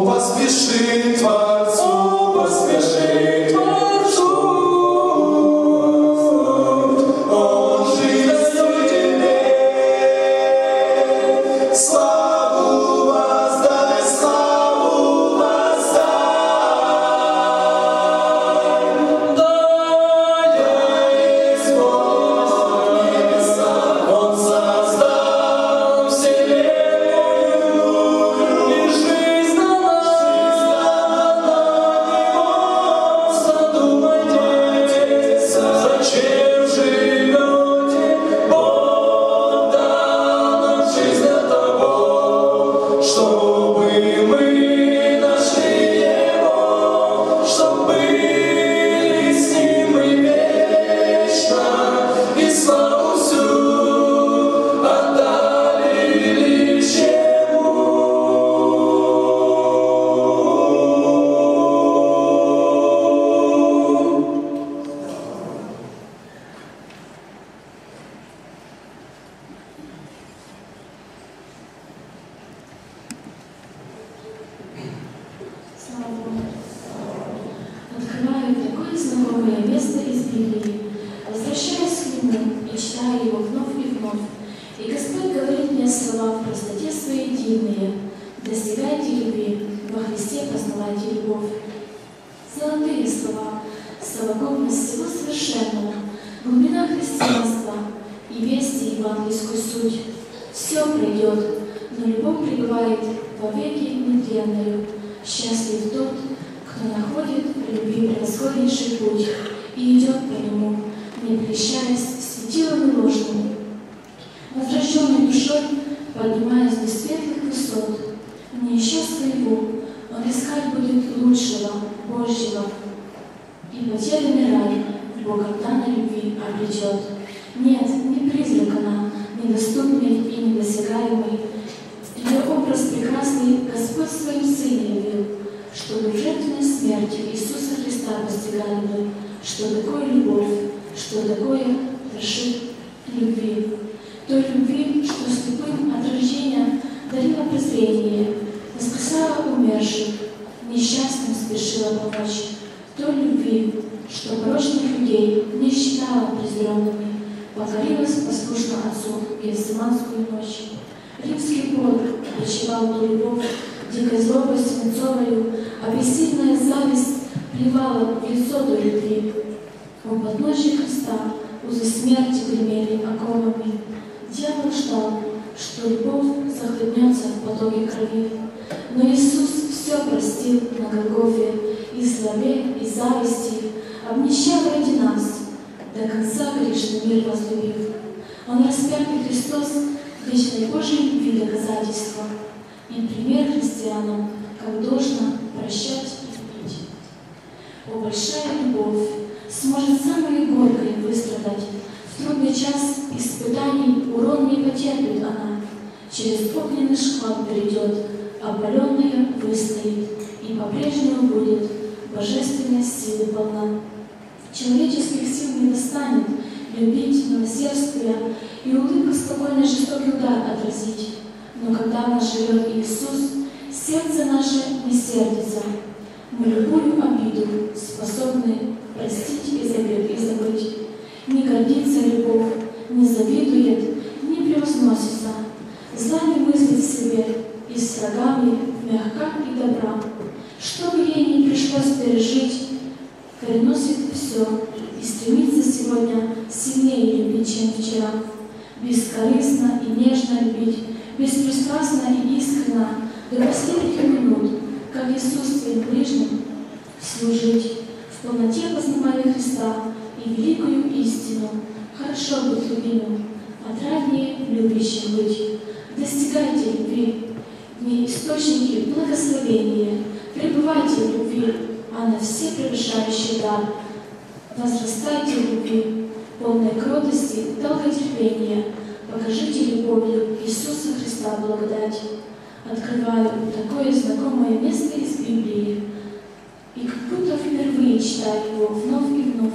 Oh, was geschehen, was нему и читаю его вновь и вновь. И Господь говорит мне слова в простоте своей дивные. Достигайте любви, во Христе познавайте любовь. Золотые слова, совокупность всего совершенного, глубина христианства и вести евангельскую суть. Все пройдет, но любовь пребывает вовеки нетленную. Счастлив тот, кто находит в любви превосходнейший путь и идет по нему, не прельщаясь светилами ложными. Возрожденной душой, поднимаясь до светлых высот, не ища своего, он искать будет лучшего, Божьего, и потерянный рай в богатанной любви обретет. Нет, не призрак она, недоступный и недосягаемый. Ее образ прекрасный Господь в своем Сыне явил, чтобы жертвенной смерти Иисуса Христа постигали мы, что такое любовь, что такое вершит любви. Той любви, что слепым от рождения дарила презрение, воскресала умерших, несчастным спешила помочь. Той любви, что порочных людей не считала презренными, покорилась послушно Отцу Гефсиманскую ночь. Римский полк почивал ту любовь, дикой злобой свинцовою, а бессильная зависть плевала в лицо той любви. У подножия Христа узы смерти гремели оковами. Дьявол ждал, что любовь захлебнется в потоке крови. Но Иисус все простил на Голгофе, и злобе, и зависти, обнищав ради нас, до конца грешный мир возлюбив. Он распятый Христос, вечной Божьей любви доказательства, и пример христианам, как должно прощать и любить. О, большая любовь сможет самое горькое выстрадать. В трудный час испытаний урон не потерпит она. Через огненный шквал перейдет, опаленная выстоит, и по-прежнему будет божественной силы полна. Человеческих сил не достанет любить, милосердствуя, и улыбка спокойно жестокий удар отразить. Но когда в нас живет Иисус, сердце наше не сердится. Мы любую обиду способны простить и забыть. И забыть. Не гордится любовь, не завидует, не превозносится. Зла не мыслит себе, и с врагами мягка и добра. Что бы ей ни пришлось пережить, переносит все и стремится сегодня сильнее любить, чем вчера. Бескорыстно и нежно любить, беспристрастно и искренно, до последних минут, как Иисус своим ближним, служить, в полноте познавая Христа и великую истину. Хорошо быть любимым, отраднее любящим быть. Достигайте любви, в ней источники благословения. Пребывайте в любви, она все превышающий дар. Возрастайте в любви, полной кротости, долготерпения. Покажите любовью Иисуса Христа благодать. Открываю такое знакомое место из Библии, и как будто впервые читаю его вновь и вновь,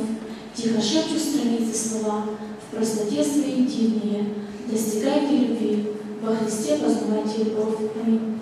тихо шепчу страницы слова, в простоте своей дивные. Достигайте любви, во Христе познавайте любовь. Аминь.